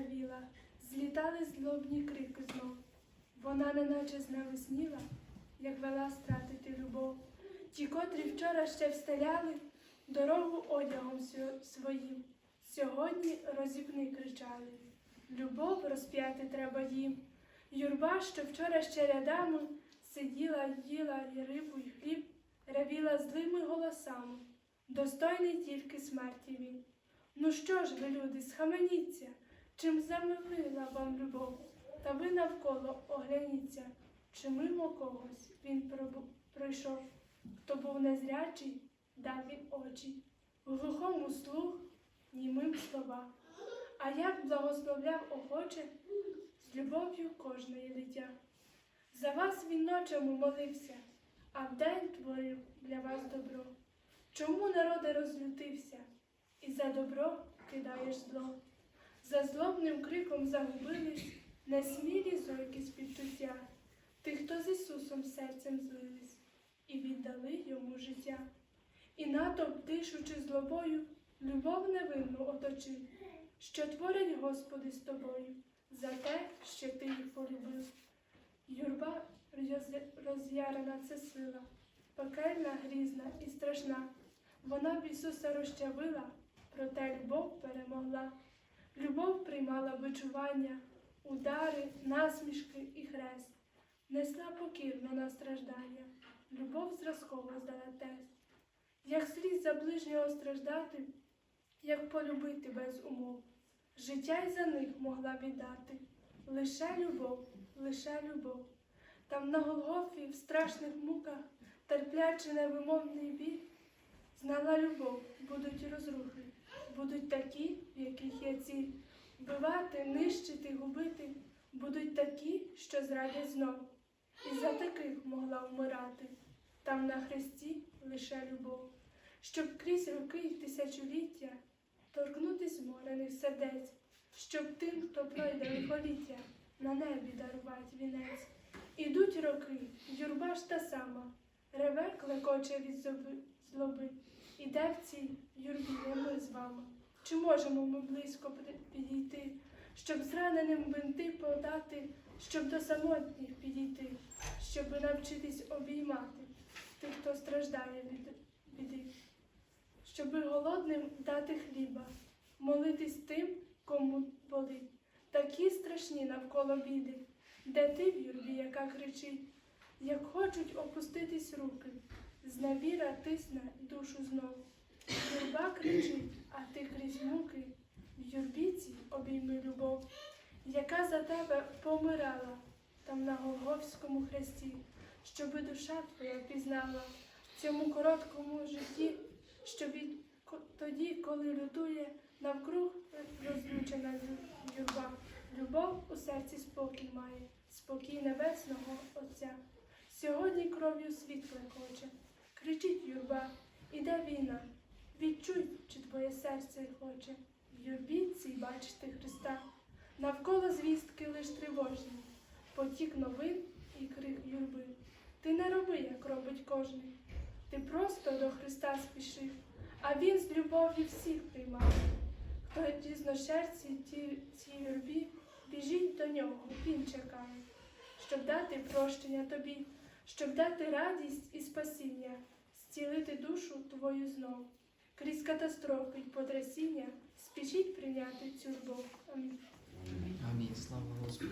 ревіла, злітали злобні крики знов. Вона неначе знавесніла, як вела стратити любов. Ті, котрі вчора ще встеляли дорогу одягом своїм, сьогодні розіпни кричали. Любов розп'яти треба їм. Юрба, що вчора ще рядами сиділа, їла і рибу, й хліб, ревіла злими голосами. Достойний тільки смерті він. Ну що ж ви, люди, схаменіться, чим замилила вам любов, та ви навколо огляніться, чи мимо когось він пройшов, хто був незрячий, дав він очі, глухому слух, німим слова. А як благословляв охоче, з любов'ю кожне дитя. За вас він ночами молився, а вдень творив для вас добро. Чому народи розлютився, і за добро кидаєш зло? За злобним криком загубились несмілі зойки співчуття, тих, хто з Ісусом серцем злились і віддали йому життя. І натовп, дишучи злобою, любов невинну оточив, що творять Господи з тобою за те, що ти їх полюбив. Юрба роз'ярена це сила, пекельна, грізна і страшна. Вона б Ісуса розчавила, проте любов перемогла. Любов приймала бичування, удари, насмішки і хрест, несла покірно на страждання. Любов зразково здала тест. Як слід за ближнього страждати, як полюбити без умов. Життя й за них могла віддати. Лише любов, лише любов. Там на Голгофі в страшних муках, терплячи невимовний біль, знала любов, будуть розрухи, будуть такі, в яких є ціль. Вбивати, нищити, губити, будуть такі, що зрадять знов. І за таких могла вмирати. Там на хресті лише любов, щоб крізь роки й тисячоліття торкнутись зморених сердець, щоб тим, хто пройде лихоліття, на небі дарувати вінець. Ідуть роки, юрба ж та сама, реве клекоче від злоби. Іде в цій юрбі ми з вами. Чи можемо ми близько підійти, щоб зраненим бинти подати, щоб до самотніх підійти, щоб навчитись обіймати тих, хто страждає від біди, щоби голодним дати хліба, молитись тим, кому болить. Такі страшні навколо біди, де ти в юрбі, яка кричить, як хочуть опуститись руки, зневіра тисне душу знов. Юрба кричить, а ти крізь муки, в юрбі цій обійми любов, яка за тебе помирала там на Голговському хресті, щоби душа твоя пізнала в цьому короткому житті, що від тоді, коли лютує навкруг розлючена юрба. Любов у серці спокій має, спокій небесного Отця. Сьогодні кров'ю світле хоче. Кричить юрба, іде війна. Відчуй, чи твоє серце хоче. В юрбі цій бачити Христа. Навколо звістки лиш тривожні, потік новин і крик юрби. Ти не роби, як робить кожний. Ти просто до Христа спішив, а Він з любов'ю всіх приймав. Хто дізношерці ті, цій юрбі, біжіть до нього, він чекає, щоб дати прощення тобі, щоб дати радість і спасіння, зцілити душу твою знов. Крізь катастрофи й потрясіння спішіть прийняти цю любов. Амінь. Амінь. Слава Господу.